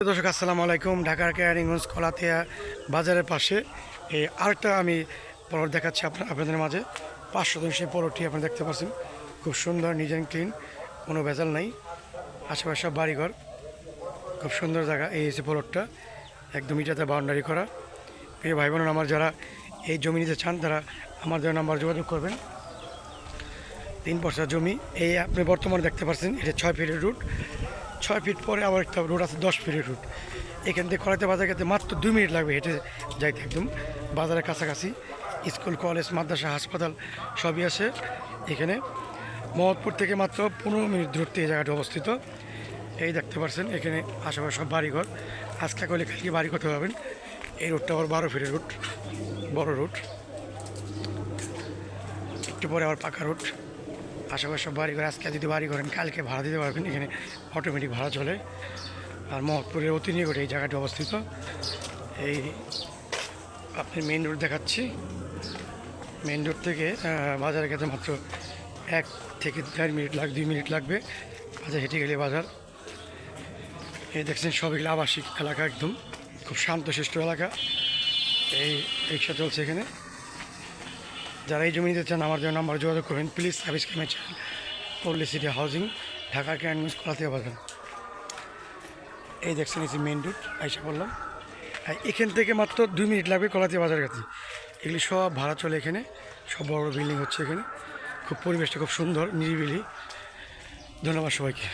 দর্শক, আসসালামু আলাইকুম। ঢাকার কেয়ারিংগঞ্জ কলাতিয়া বাজারের পাশে এই আরেকটা আমি পলট দেখাচ্ছি আপনার আপনাদের মাঝে। পাঁচশো দিন সেই পলটটি আপনি দেখতে পাচ্ছেন। খুব সুন্দর, নিজ অ্যান্ড ক্লিন, কোনো ভেজাল নাই। আশেপাশে সব বাড়িঘর। খুব সুন্দর জায়গা এই এসে পলটটা একদম ইটাতে বাউন্ডারি করা। প্রিয় ভাই বোন আমার যারা এই জমি নিতে চান, তারা আমার দেওয়া নাম্বার যোগাযোগ করবেন। তিন পয়সা জমি। এই আপনি বর্তমানে দেখতে পাচ্ছেন, এটা ছয় ফিটের রুট ছয় ফিট পরে আবার একটা রুট আছে, দশ ফিটের রুট এখান থেকে কলাতে বাজার গেতে মাত্র দুই মিনিট লাগবে হেঁটে যাইতে একদম। বাজারের কাছাকাছি, স্কুল, কলেজ, মাদ্রাসা, হাসপাতাল সবই আছে এখানে। মহৎপুর থেকে মাত্র পনেরো মিনিট দূরত্বে এই জায়গাটা অবস্থিত। এই দেখতে পাচ্ছেন এখানে আশেপাশে সব বাড়িঘর। আজকে করলে কালকে বাড়ি করতে পারবেন। এই রুটটা আবার বারো ফিটের রুট বড় রুট একটু পরে আবার পাকা রুট আশেপাশে সব বাড়ি ঘর, আজকে যদি বাড়ি করেন, কালকে ভাড়া দিতে পারবেন। এখানে অটোমেটিক ভাড়া চলে। আর মহৎপুরের অতি নিকটে এই জায়গাটি অবস্থিত। এই আপনি মেইন রোড দেখাচ্ছি। মেইন রোড থেকে বাজারে গেতে মাত্র এক থেকে দেড় মিনিট লাগ, দুই মিনিট লাগবে। বাজার হেঁটে গেলে বাজার। এই দেখছেন সব এগুলো আবাসিক এলাকা একদম। খুব শান্তশিষ্ট এলাকা। এই রিক্সা চলছে এখানে। যারা এই জমি নিতে চান, আমার জন্য নাম্বার যোগাযোগ করবেন। Please service ক্যামের channel Palli city housing Dhaka ক্যান্ডমিস Kalatia Bazar এই দেখছেন, এই মেন রুট আইসা বললাম। এখান থেকে মাত্র দুই মিনিট লাগবে কলাতিয়া বাজার কাছে। এগুলি সব ভাড়া চলে এখানে। সব বড় বড় বিল্ডিং হচ্ছে এখানে। খুব পরিবেশটা খুব সুন্দর, নিরিবিলি। ধন্যবাদ সবাইকে।